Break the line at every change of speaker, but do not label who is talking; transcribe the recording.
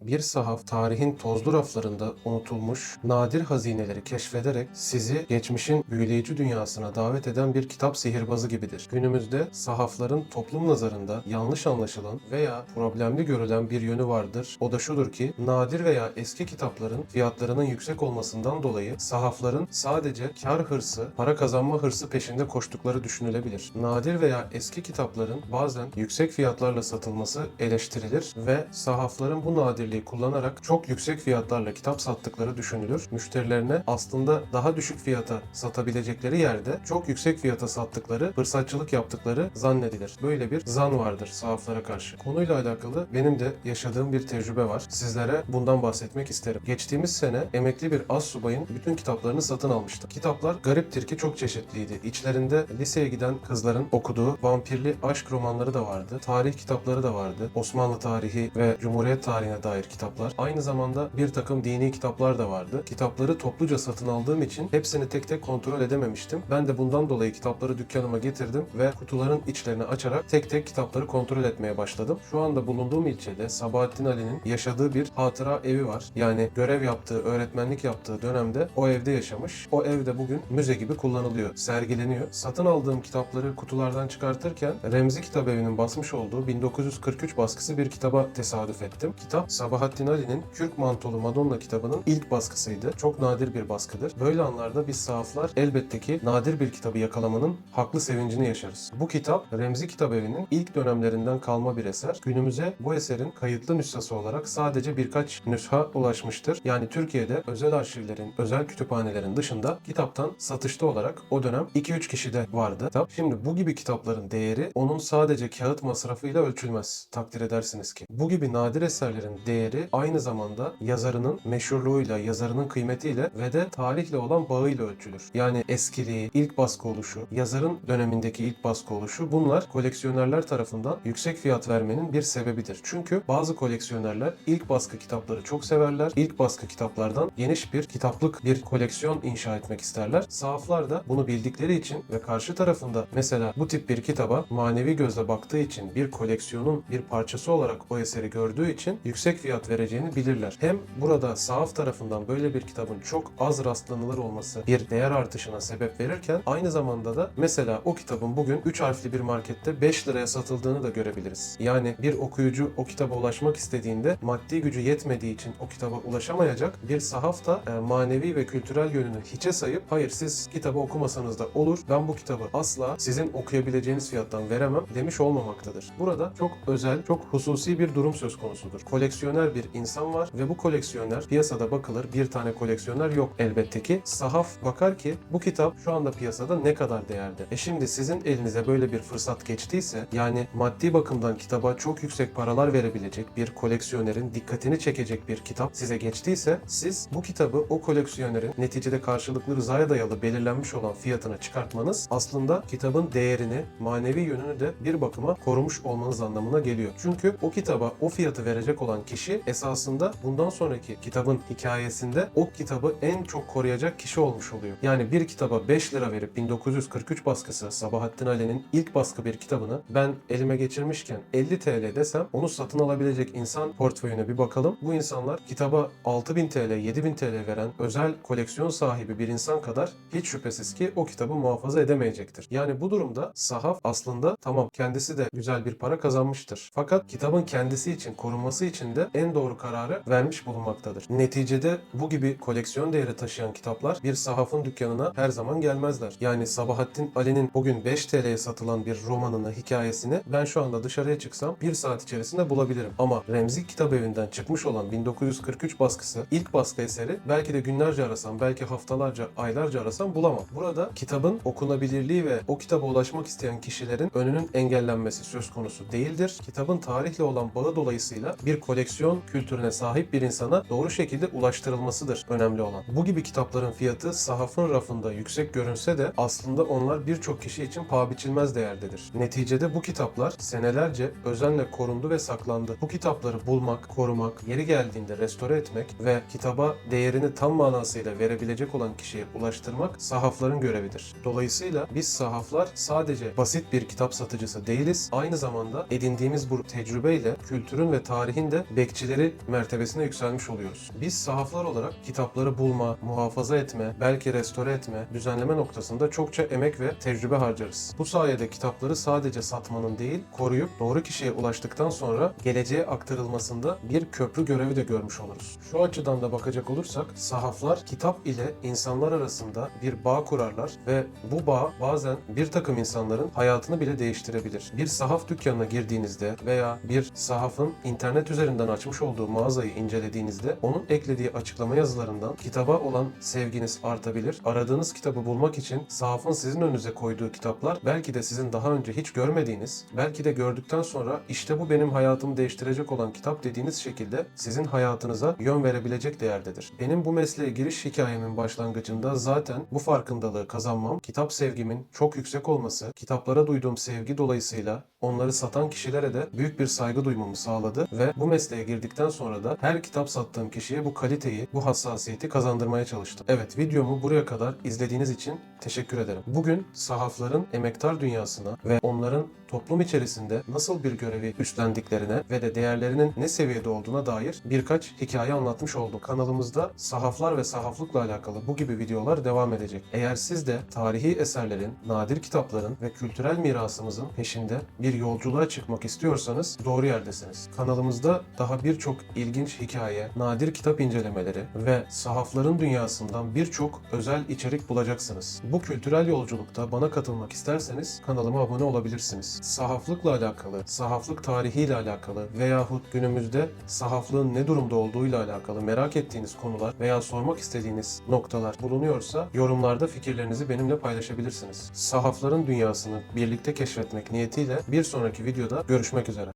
Bir sahaf tarihin tozlu raflarında unutulmuş nadir hazineleri keşfederek sizi geçmişin büyüleyici dünyasına davet eden bir kitap sihirbazı gibidir. Günümüzde sahafların toplum nazarında yanlış anlaşılan veya problemli görülen bir yönü vardır. O da şudur ki nadir veya eski kitapların fiyatlarının yüksek olmasından dolayı sahafların sadece kar hırsı, para kazanma hırsı peşinde koştukları düşünülebilir. Nadir veya eski kitapların bazen yüksek fiyatlarla satılması eleştirilir ve sahafların bu nadirliği kullanarak çok yüksek fiyatlarla kitap sattıkları düşünülür. Müşterilerine aslında daha düşük fiyata satabilecekleri yerde çok yüksek fiyata sattıkları, fırsatçılık yaptıkları zannedilir. Böyle bir zan vardır sahaflara karşı. Konuyla alakalı benim de yaşadığım bir tecrübe var. Sizlere bundan bahsetmek isterim. Geçtiğimiz sene emekli bir az subayın bütün kitaplarını satın almıştım. Kitaplar gariptir ki çok çeşitliydi. İçlerinde liseye giden kızların okuduğu vampirli aşk romanları da vardı. Tarih kitapları da vardı. Osmanlı tarihi ve Cumhuriyet tarihine dair kitaplar. Aynı zamanda bir takım dini kitaplar da vardı. Kitapları topluca satın aldığım için hepsini tek tek kontrol edememiştim. Ben de bundan dolayı kitapları dükkanıma getirdim ve kutuların içlerini açarak tek tek kitapları kontrol etmeye başladım. Şu anda bulunduğum ilçede Sabahattin Ali'nin yaşadığı bir hatıra evi var. Yani görev yaptığı, öğretmenlik yaptığı dönemde o evde yaşamış. O evde bugün müze gibi kullanılıyor, sergileniyor. Satın aldığım kitapları kutulardan çıkartırken Remzi Kitap Evi'nin basmış olduğu 1943 baskısı bir kitaba tesadüf ettim. Kitap Sabahattin Ali'nin Kürk Mantolu Madonna kitabının ilk baskısıydı. Çok nadir bir baskıdır. Böyle anlarda biz sahaflar elbette ki nadir bir kitabı yakalamanın haklı sevincini yaşarız. Bu kitap Remzi Kitap Evi'nin ilk dönemlerinden kalma bir eser. Günümüze bu eserin kayıtlı nüshası olarak sadece birkaç nüsha ulaşmıştır. Yani Türkiye'de özel arşivlerin, özel kütüphanelerin dışında kitaptan satışta olarak o dönem 2-3 kişide vardı. Kitap. Şimdi bu gibi kitapların değeri onun sadece kağıt masrafıyla ölçülmez. Takdir edersiniz ki. Bu gibi nadir eserlerin değeri aynı zamanda yazarının meşhurluğuyla, yazarının kıymetiyle ve de tarihle olan bağıyla ölçülür. Yani eskiliği, ilk baskı oluşu, yazarın dönemindeki ilk baskı oluşu bunlar koleksiyonerler tarafından yüksek fiyat vermenin bir sebebidir. Çünkü bazı koleksiyonerler ilk baskı kitapları çok severler. İlk baskı kitaplardan geniş bir kitaplık bir koleksiyon inşa etmek isterler. Sahaflar da bunu bildikleri için ve karşı tarafında mesela bu tip bir kitaba manevi gözle baktığı için bir koleksiyonun bir parçası olarak o eseri gördüğü için yüksek fiyat vereceğini bilirler. Hem burada sahaf tarafından böyle bir kitabın çok az rastlanılır olması bir değer artışına sebep verirken aynı zamanda da mesela o kitabın bugün 3 harfli bir markette 5 liraya satıldığını da görebiliriz. Yani bir okuyucu o kitaba ulaşmak istediğinde maddi gücü yetmediği için o kitaba ulaşamayacak. Bir sahaf da e, manevi ve kültürel yönünü hiçe sayıp hayır siz kitabı okumasanız da olur. Ben bu kitabı asla sizin okuyabileceğiniz fiyattan veremem demiş olmamaktadır. Burada çok özel, çok hususi bir durum söz konusudur. Koleksiyoner bir insan var ve bu koleksiyoner piyasada bakılır bir tane koleksiyoner yok elbette ki. Sahaf bakar ki bu kitap şu anda piyasada ne kadar değerli. E şimdi sizin elinize böyle bir fırsat geçtiyse yani maddi bakımdan kitaba çok yüksek paralar verebilecek bir koleksiyonerin dikkatini çekecek bir kitap size geçtiyse siz bu kitabı o koleksiyonerin neticede karşılıklı rızaya dayalı belirlenmiş olan fiyatına çıkartmanız aslında kitabın değerini, manevi yönünü de bir bakıma korumuş olmanız anlamına geliyor. Çünkü o kitaba o fiyatı verecek olan kişi esasında bundan sonraki kitabın hikayesinde o kitabı en çok koruyacak kişi olmuş oluyor. Yani bir kitaba 5 lira verip 1943 baskısı Sabahattin Ali'nin ilk baskı bir kitabını ben elime geçirmişken 50 TL desem onu satın alabilecek insan portföyüne bir bakalım. Bu insanlar kitaba 6000 TL, 7000 TL veren özel koleksiyon sahibi bir insan kadar hiç şüphesiz ki o kitabı muhafaza edemeyecektir. Yani bu durumda sahaf aslında tamam kendisi de güzel bir para kazanmıştır. Fakat kitabın kendisi için, korunması için de en doğru kararı vermiş bulunmaktadır. Neticede bu gibi koleksiyon değeri taşıyan kitaplar bir sahafın dükkanına her zaman gelmezler. Yani Sabahattin Ali'nin bugün 5 TL'ye satılan bir romanını, hikayesini ben şu anda dışarıya çıksam 1 saat içerisinde bulabilirim. Ama Remzi Kitap Evi'nden çıkmış olan 1943 baskısı ilk baskı eseri belki de günlerce arasam, belki haftalarca, aylarca arasam bulamam. Burada kitabın okunabilirliği ve o kitaba ulaşmak isteyen kişilerin önünün engellenmesi söz konusu değildir. Kitabın tarihle olan bağı dolayısıyla bir koleksiyon kültürüne sahip bir insana doğru şekilde ulaştırılmasıdır önemli olan. Bu gibi kitapların fiyatı sahafın rafında yüksek görünse de aslında onlar birçok kişi için paha biçilmez değerdedir. Neticede bu kitaplar senelerce özenle korundu ve saklandı. Bu kitapları bulmak, korumak, yeri geldiğinde restore etmek ve kitaba değerini tam manasıyla verebilecek olan kişiye ulaştırmak sahafların görevidir. Dolayısıyla biz sahaflar sadece basit bir kitap satıcısı değiliz. Aynı zamanda edindiğimiz bu tecrübeyle kültürün ve tarihin de bekçileri mertebesine yükselmiş oluyoruz. Biz sahaflar olarak kitapları bulma, muhafaza etme, belki restore etme, düzenleme noktasında çokça emek ve tecrübe harcarız. Bu sayede kitapları sadece satmanın değil, koruyup doğru kişiye ulaştıktan sonra geleceğe aktarılmasında bir köprü görevi de görmüş oluruz. Şu açıdan da bakacak olursak sahaflar kitap ile insanlar arasında bir bağ kurarlar ve bu bağ bazen bir takım insanların hayatını bile değiştirebilir. Bir sahaf dükkanına girdiğinizde veya bir sahafın internet üzerinden açmış olduğu mağazayı incelediğinizde onun eklediği açıklama yazılarından kitaba olan sevginiz artabilir. Aradığınız kitabı bulmak için sahafın sizin önünüze koyduğu kitaplar belki de sizin daha önce hiç görmediğiniz, belki de gördükten sonra işte bu benim hayatımı değiştirecek olan kitap dediğiniz şekilde sizin hayatınıza yön verebilecek değerdedir. Benim bu mesleğe giriş hikayemin başlangıcında zaten bu farkındalığı kazanmam, kitap sevgimin çok yüksek olması, kitaplara duyduğum sevgi dolayısıyla onları satan kişilere de büyük bir saygı duymamı sağladı ve bu mesleğe girdikten sonra da her kitap sattığım kişiye bu kaliteyi, bu hassasiyeti kazandırmaya çalıştım. Evet videomu buraya kadar izlediğiniz için teşekkür ederim. Bugün sahafların emektar dünyasına ve onların toplum içerisinde nasıl bir görevi üstlendiklerine ve de değerlerinin ne seviyede olduğuna dair birkaç hikaye anlatmış oldum. Kanalımızda sahaflar ve sahaflıkla alakalı bu gibi videolar devam edecek. Eğer siz de tarihi eserlerin, nadir kitapların ve kültürel mirasımızın peşinde bir yolculuğa çıkmak istiyorsanız doğru yerdesiniz. Kanalımızda daha birçok ilginç hikaye, nadir kitap incelemeleri ve sahafların dünyasından birçok özel içerik bulacaksınız. Bu kültürel yolculukta bana katılmak isterseniz kanalıma abone olabilirsiniz. Sahaflıkla alakalı, sahaflık tarihiyle alakalı veyahut günümüzde sahaflığın ne durumda olduğuyla alakalı merak ettiğiniz konular veya sormak istediğiniz noktalar bulunuyorsa yorumlarda fikirlerinizi benimle paylaşabilirsiniz. Sahafların dünyasını birlikte keşfetmek niyetiyle bir sonraki videoda görüşmek üzere.